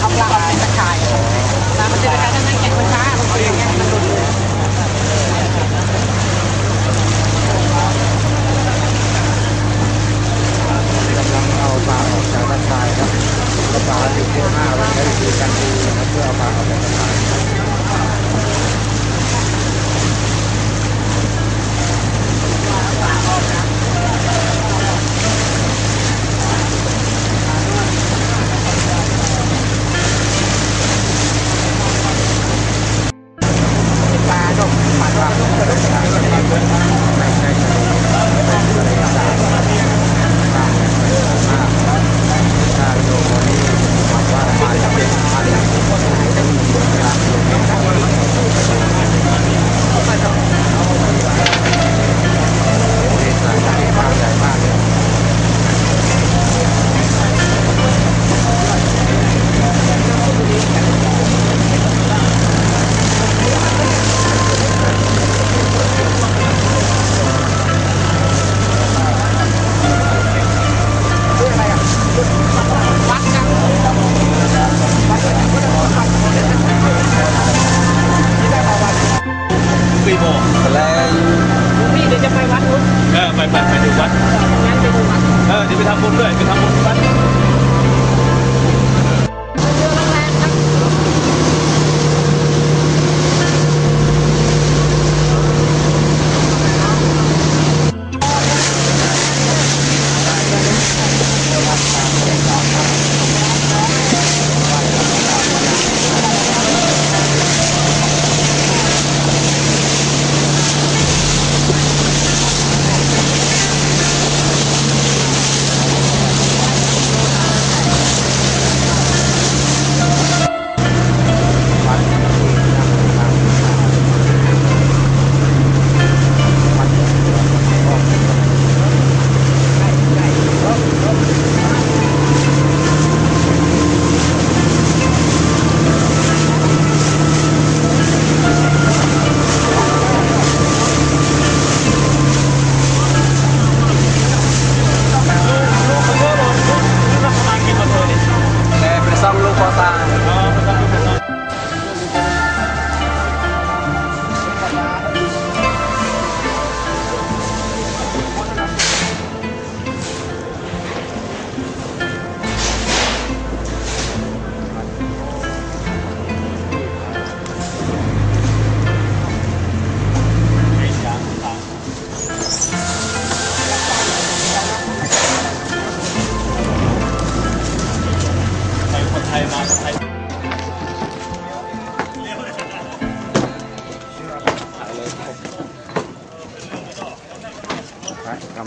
เอาปลาออกเป็นตะข่ายปลามันจะเป็นการนั่งแข็งมันช้ามันเสียงเงี้ยนหลุดเลย กำลังเอาปลาออกจากตะข่ายครับปลาอยู่ที่หน้าไว้ใช้วิธีการดูนะครับเพื่อเอาปลาออกจากตะข่ายปลาดกปลาดกไม่ใช่ทะเลเป็นทะเลสาบข้ามไปมากถ้าโยมนี้บอกว่ามาจะเป็นพันจะมีเวลาโยมนี้ทะเลสาบทะเลมากใหญ่มากเลย วัดกัน กี่โมง แรง พี่เดี๋ยวจะไปวัดนู้นเออไปไปไปดูวัดงั้นไปดูวัดเออเดี๋ยวไปทำบุญด้วยไปทำบุญที่วัด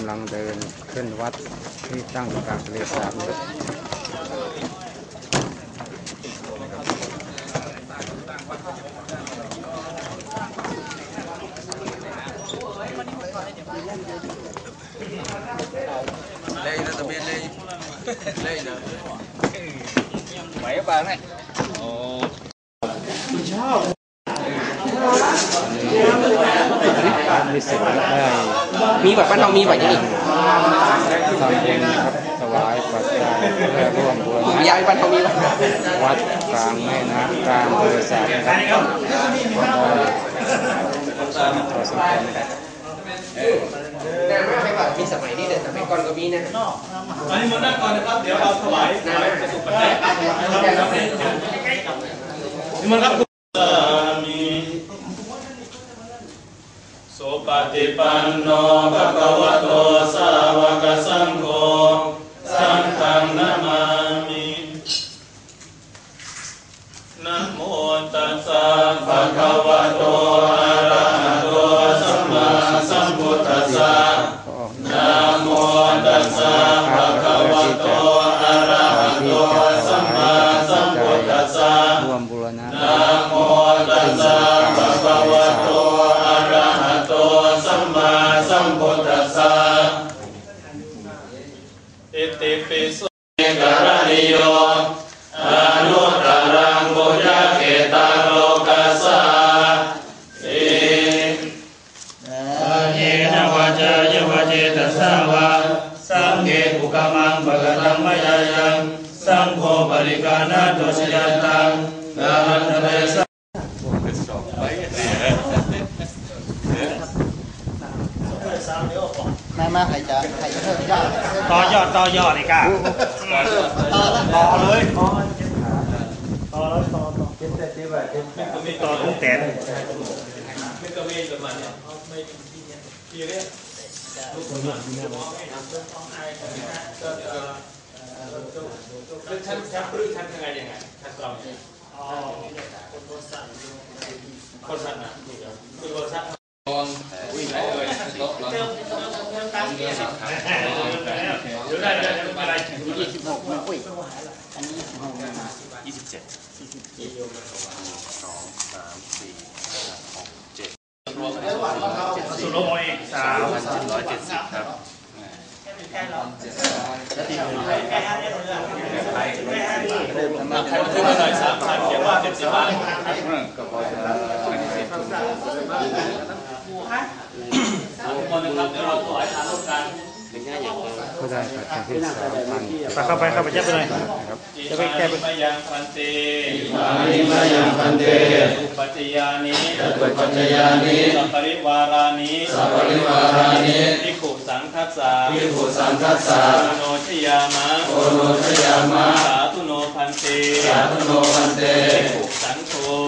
ำลังเดินขึ้นวัดที่ตั้งอยู่กลางทะเลสาบนะครับ มีสิ่งได้มีแบบบ้านเรามีแบบนี้นี่ทำบุญนะครับถวายปัจจัยเพื่อร่วมบุญยายบ้านเรามีแบบวัดกลางแม่น้ำกลางทะเลสาบนะครับก็ได้ขอสมควรนะครับนานมากไปก่อนมีสมัยนี้แต่สมัยก่อนก็มีนะอันนี้มานั่งก่อนนะครับ เดี๋ยวเราถวายนานมากสุขปัจจัยนี่มันครับมีโส ปฏิปันโนภะคะวะโตสาวกสังโฆสังฆังนามามินะโมตัสสะภะคะวะโตอะระหะโตสัมมาสัมพุทธัสสะขอออกนะ อิปิโสกรณิโยอนุตรังบุญเกตังโลกัสสะเอเยนวาจายวาเจตสาวาสังเกตุกมังปะกตังมยายังสังโฆปริกานาตุชยันตังดารันทะเลสะ มามาใคร จะใครจะเพิ่มยอดต่อยอดต่อยอดอีกอะต่อแล้วต่อเลยต่อต่อแล้วต่อต่อต่อทุกแสนไม่ก็ไม่ประมาณเนี่ยไม่ปีเรียกลูกคนนั้นก็ชั้นชั้นปรื้ชั้นยังไงยังไงชั้นกลางคนสั้นนะคือคนสั้นวิ่งไหนเลยลบแล้ว เดี๋ยวได้ได้ไม่ได้ ยี่สิบหกนะอุ้ยอันนี้สิบหกนะ ยี่สิบเจ็ด สุดลงมพันเจ็ดร้อยเจ็ดสิบครับแครมาซื้อมาหน่อยสามพันเขียนว่าเจ็ดสิบบาทคนนะครับเดี๋ยวเราถวายทานร่วมกัน ก็ได้ครับที่สามพันไปเข้าไปเข้าไปเจ็บไปเลยจะไปแก้ไปมายังพันเตอามิมายังพันเตอุปัจจยานิปุปัจจยานิสัพปริวารานิสัพปริวารานิภิขุสังคัสสะวิภุสังคัสสะโนชยามะโอโนชยามะสาธุโนพันเตสาธุโนพันเต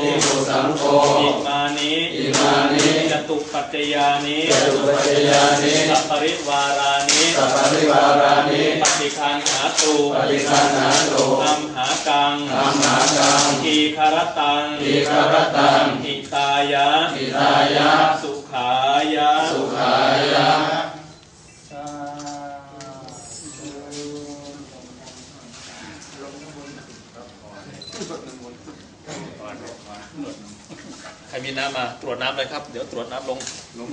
ภิกขุสังโฆวิภุสังโฆอิมานิอิมานิจตุปัจจยานิจตุปัจจยานิสัพปริวารานิสัพปริวารานิปฏิคันหาตุปฏิคันหาตุอัมหากังอัมหากังทีคารตังทีคารตังหิตายะหิตายะสุขายะสุขายะ มีน้ำมาตรวจน้ำเลยครับ เดี๋ยวตรวจน้ำลง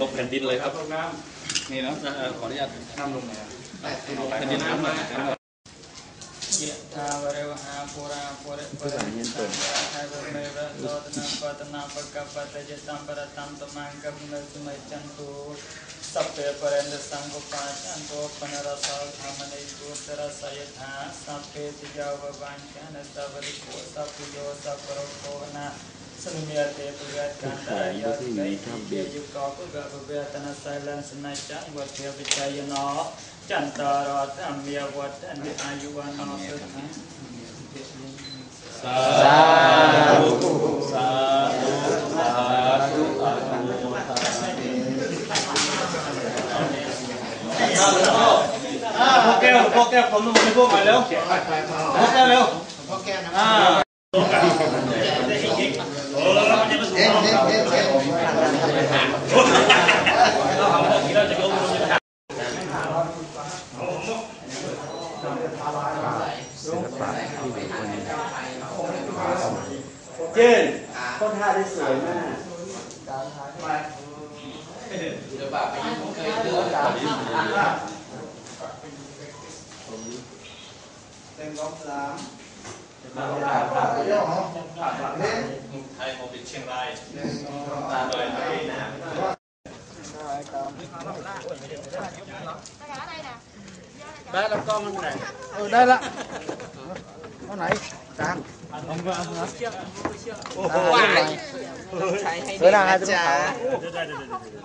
ลงแผ่นดินเลยครับลงน้ำนี่นะขออนุญาตน้ำลงไหนแผ่นดินน้ำมาเยทาวเรวหาปุราปุริปุริยันตุหาวุเมวะโสตนะปัตนาปะกะปะตะเจตัมปะระตัมตมังกัมเมตุมัยจันตุสัพเพปเรนเดสังโฆปาจันโตปนรสาวธรรมนิยุตระสยธาสัพเพติยาวะวันจันตะวริโกสัพพโยสัพพโรโคนะ Samiyate Pugatkanta Yakveti Yukapuga Pugatana Silence Nachan Vatya Vichayana Chantara Samya Vatandi Ayuvana Suthan Sadhu Sadhu Sadhu Sadhu พวกแก้วผมต้องไปพวกมาเร็วพวกแก้วเร็วพวกแก้วนะ เอ๊ะเราเอ๊ะเอ๊ะเอ๊ะเราหาพวกนี้เราจะโยงเราจะหาที่เป็นคนเจนต้นท่าได้สวยมากไทยโมบิเชียงรายได้แล้วกล้องมันไหนเออได้ละเอาไหนจานโอ้โหเวลาให้ดูเขาได้ได้ได้